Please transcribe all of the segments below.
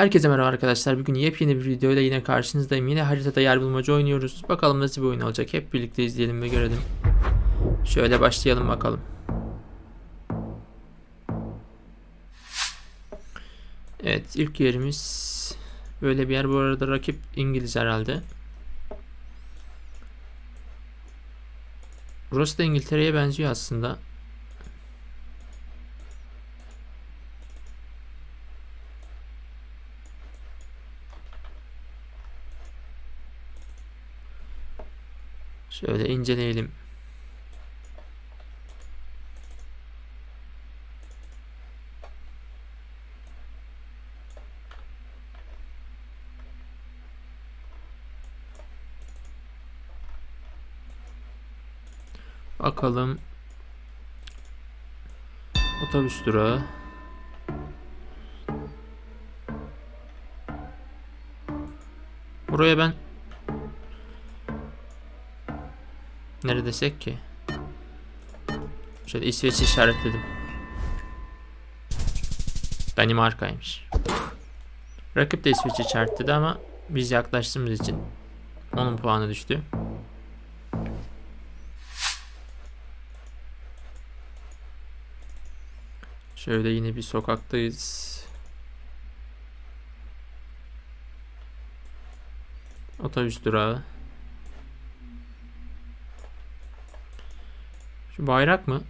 Herkese merhaba arkadaşlar. Bugün yepyeni bir videoyla yine karşınızdayım. Yine haritada yer bulmaca oynuyoruz. Bakalım nasıl bir oyun olacak. Hep birlikte izleyelim ve görelim. Şöyle başlayalım bakalım. Evet ilk yerimiz böyle bir yer. Bu arada rakip İngiliz herhalde. Burası da İngiltere'ye benziyor aslında. Şöyle inceleyelim. Bakalım. Otobüs durağı. Buraya ben Nere desek ki? Şöyle İsveç işaretledim. Danimarka'ymış. Rakip de İsveç işaretledi ama biz yaklaştığımız için onun puanı düştü. Şöyle yine bir sokaktayız. Otobüs durağı. Şu bayrak mı?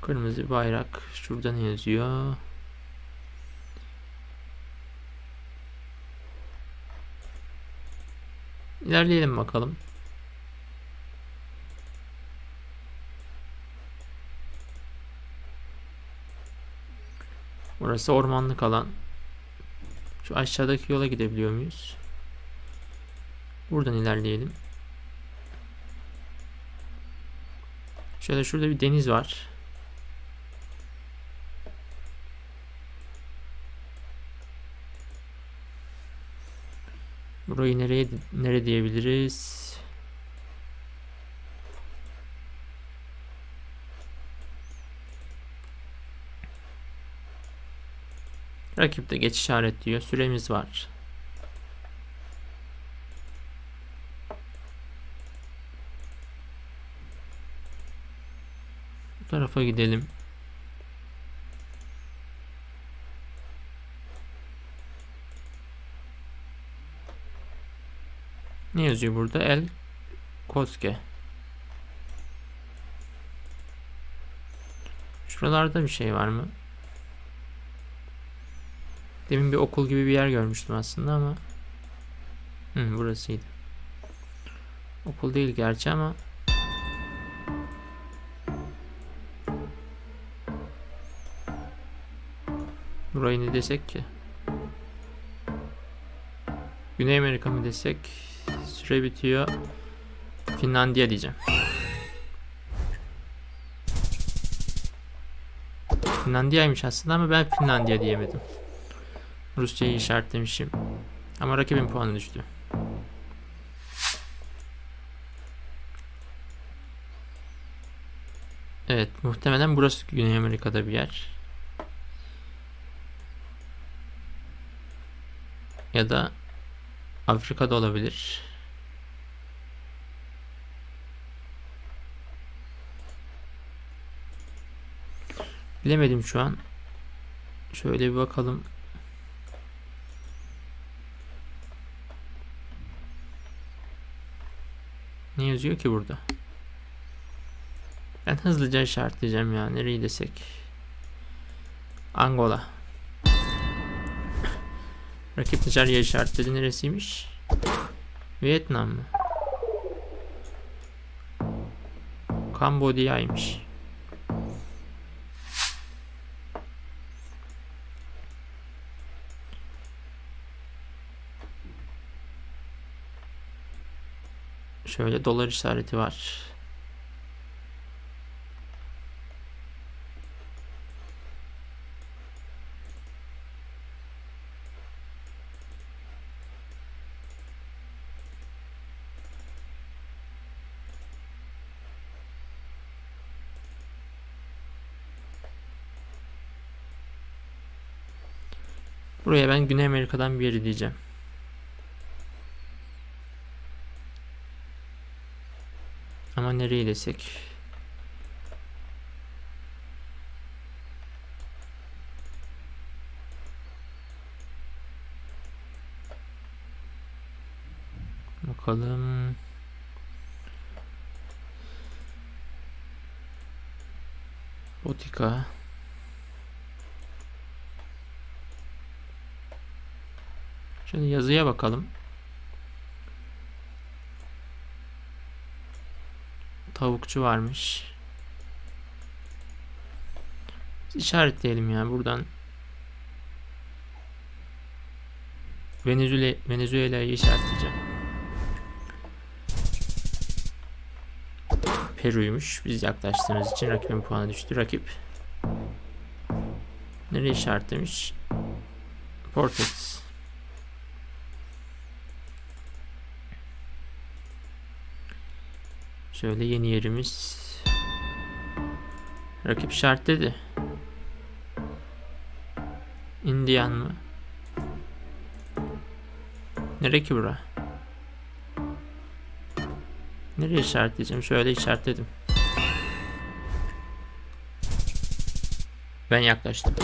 Kırmızı bayrak. Şurada ne yazıyor? İlerleyelim bakalım. Burası ormanlık alan. Şu aşağıdaki yola gidebiliyor muyuz? Buradan ilerleyelim. Şöyle şurada bir deniz var. Burayı nereye nere diyebiliriz? Rakip de geç işaret diyor. Süremiz var. Bu tarafa gidelim. Ne yazıyor burada? El Koske. Şuralarda bir şey var mı? Demin bir okul gibi bir yer görmüştüm aslında ama Hı, burasıydı. Okul değil gerçi ama Burayı ne desek ki? Güney Amerika mı desek? Süre bitiyor. Finlandiya diyeceğim. Finlandiya'ymış aslında ama ben Finlandiya diyemedim. Rusya'yı işaretlemişim. Ama rakibin puanı düştü. Evet muhtemelen burası Güney Amerika'da bir yer. Ya da Afrika'da olabilir. Bilemedim şu an. Şöyle bir bakalım. Ne yazıyor ki burada? Ben hızlıca işaretleyeceğim ya. Nereyi desek. Angola. Rakip Nijerya işaretledi. Neresiymiş? Vietnam mı? Kambodya'ymış. Şöyle dolar işareti var. Buraya ben Güney Amerika'dan bir yeri diyeceğim. Ama nereyi desek? Bakalım. Botika. Şöyle yazıya bakalım. Tavukçu varmış. İşaretleyelim ya buradan. Venezuela Venezuela'yı işaretleyeceğim. Peru'ymuş. Biz yaklaştığımız için rakibin puanı düştü. Rakip nereye işaretlemiş? Portekiz. Şöyle yeni yerimiz. Rakip şart dedi. Indian mı? Nereye ki bura? Nereye işaretleyeceğim? Şöyle işaretledim. Ben yaklaştım.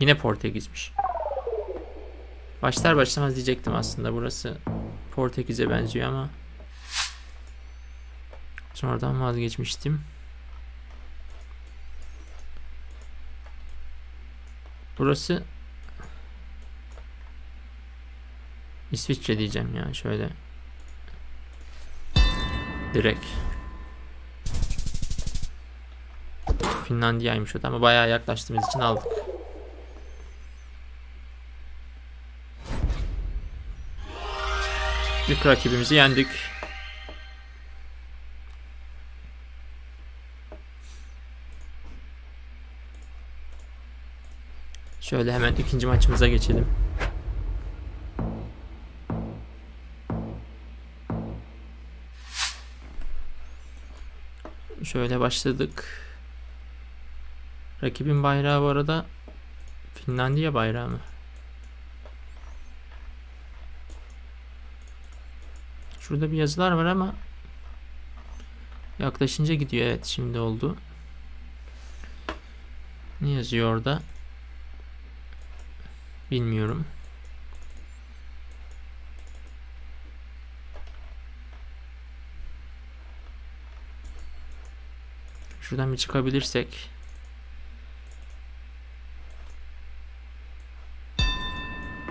Yine Portekizmiş. Başlar başlamaz diyecektim aslında burası Portekiz'e benziyor ama sonradan vazgeçmiştim. Burası İsviçre diyeceğim ya şöyle. Direkt. Finlandiya'ymış o da ama bayağı yaklaştığımız için aldık. İlk rakibimizi yendik. Şöyle hemen ikinci maçımıza geçelim. Şöyle başladık. Rakibin bayrağı bu arada Finlandiya bayrağı mı? Şurada bir yazılar var ama yaklaşınca gidiyor. Evet şimdi oldu. Ne yazıyor orada? Bilmiyorum. Şuradan bir çıkabilirsek.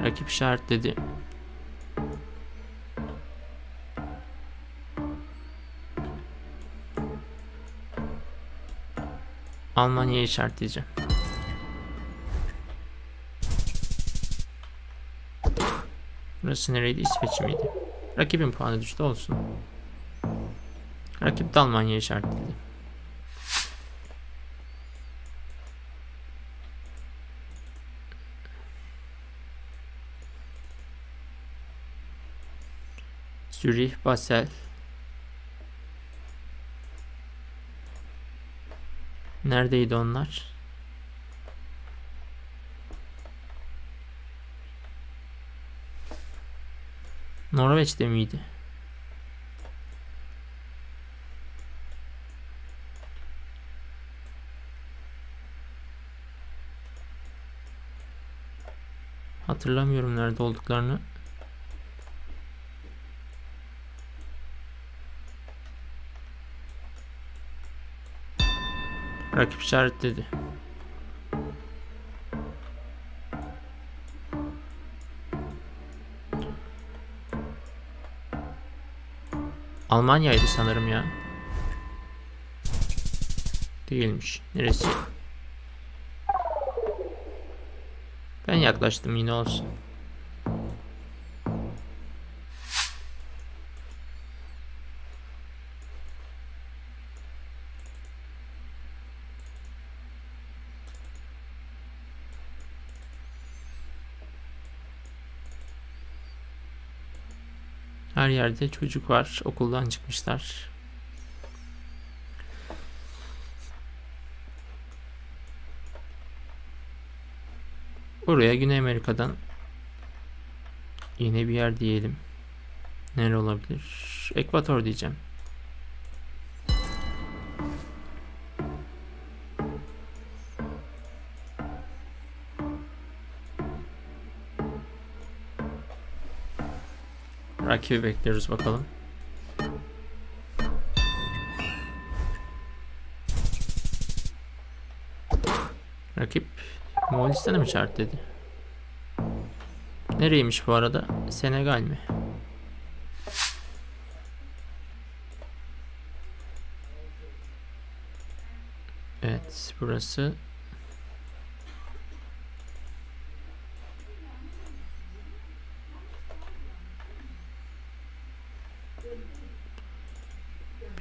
Rakip işaretledi. Almanya'yı işaretleyeceğim. Burası nereydi? İsveç miydi? Rakibin puanı düştü olsun. Rakip de Almanya'yı işaretledi. Zürih, Basel. Neredeydi onlar? Norveç'te miydi? Hatırlamıyorum nerede olduklarını. Rakip işaretledi. Almanya'ydı sanırım ya. Değilmiş. Neresi? Ben yaklaştım yine olsun. Her yerde çocuk var. Okuldan çıkmışlar. Buraya Güney Amerika'dan yine bir yer diyelim. Nere olabilir? Ekvator diyeceğim. Rakibi bekliyoruz bakalım. Rakip Moğolistan'ı mı dedi? Nereymiş bu arada? Senegal mi? Evet, burası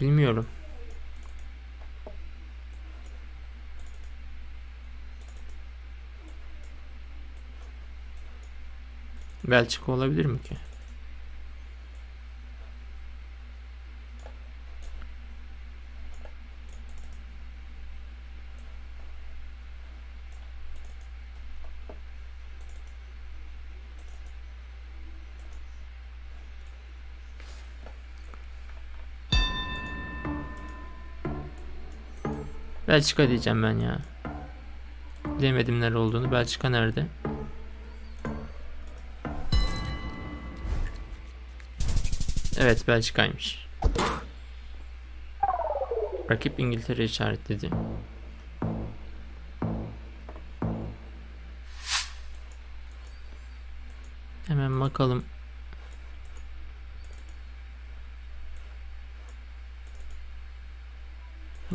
Bilmiyorum. Belçika olabilir mi ki? Belçika diyeceğim ben ya. Bilemedim nere olduğunu. Belçika nerede? Evet Belçika'ymış. Rakip İngiltere işaretledi. Hemen bakalım.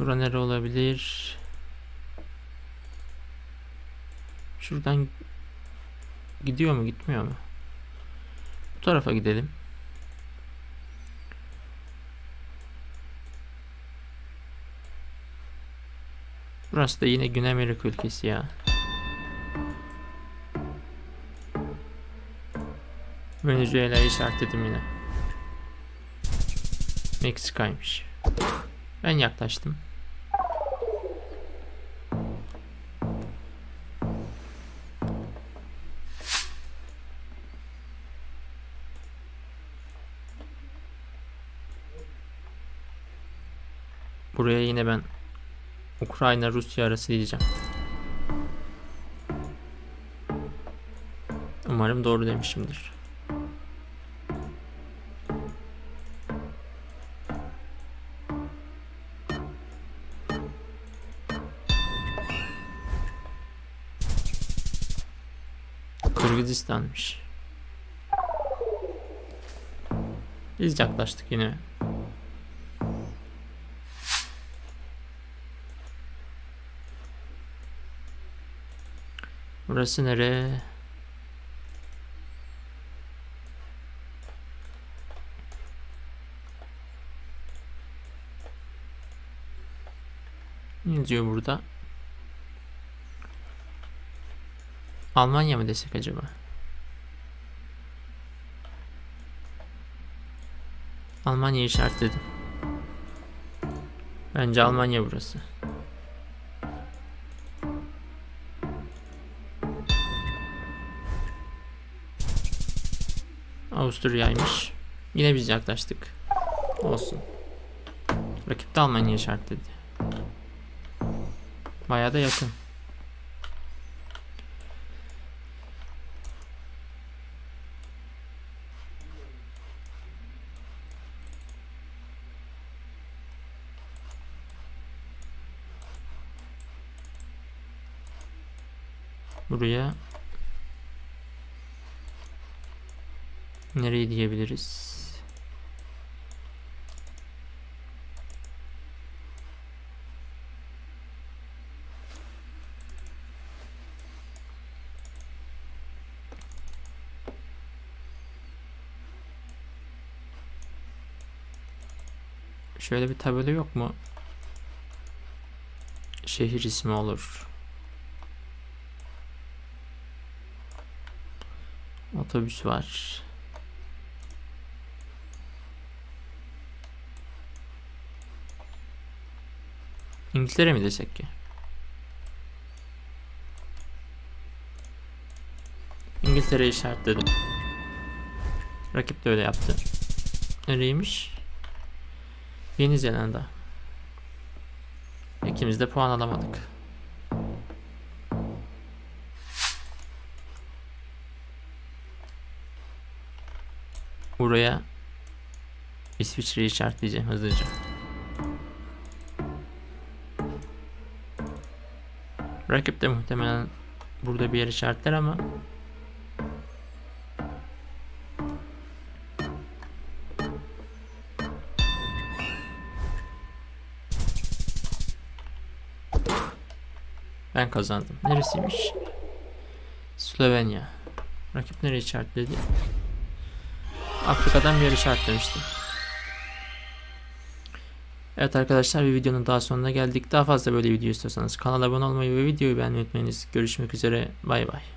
Bura nere olabilir? Şuradan gidiyor mu gitmiyor mu? Bu tarafa gidelim. Burası da yine Güney Amerika ülkesi ya. Venezuela'yı işaretledim yine. Meksika'ymış. Ben yaklaştım. Buraya yine ben Ukrayna Rusya arası diyeceğim. Umarım doğru demişimdir. Kırgızistan'mış. Biz yaklaştık yine. Burası nere? Ne diyor burada? Almanya mı desek acaba? Almanya işaretledim. Bence Almanya burası. Avusturya'ymış. Yine biz yaklaştık. Olsun. Rakip de Almanya işaretledi. Bayağı da yakın. Buraya Nereyi diyebiliriz? Şöyle bir tabela yok mu? Şehir ismi olur. Otobüs var. İngiltere mi desek ki? İngiltere'yi işaretledim. Rakip de öyle yaptı. Nereymiş? Yeni Zelanda. İkimiz de puan alamadık. Buraya İsviçre'yi işaretleyeceğim hızlıca. Rakip de muhtemelen burada bir yer işaretler ama ben kazandım. Neresiymiş? Slovenya. Rakip nereye işaretledi? Afrika'dan bir yer işaretlemiştim. Evet arkadaşlar bir videonun daha sonuna geldik. Daha fazla böyle video istiyorsanız kanala abone olmayı ve videoyu beğenmeyi unutmayınız. Görüşmek üzere. Bay bay.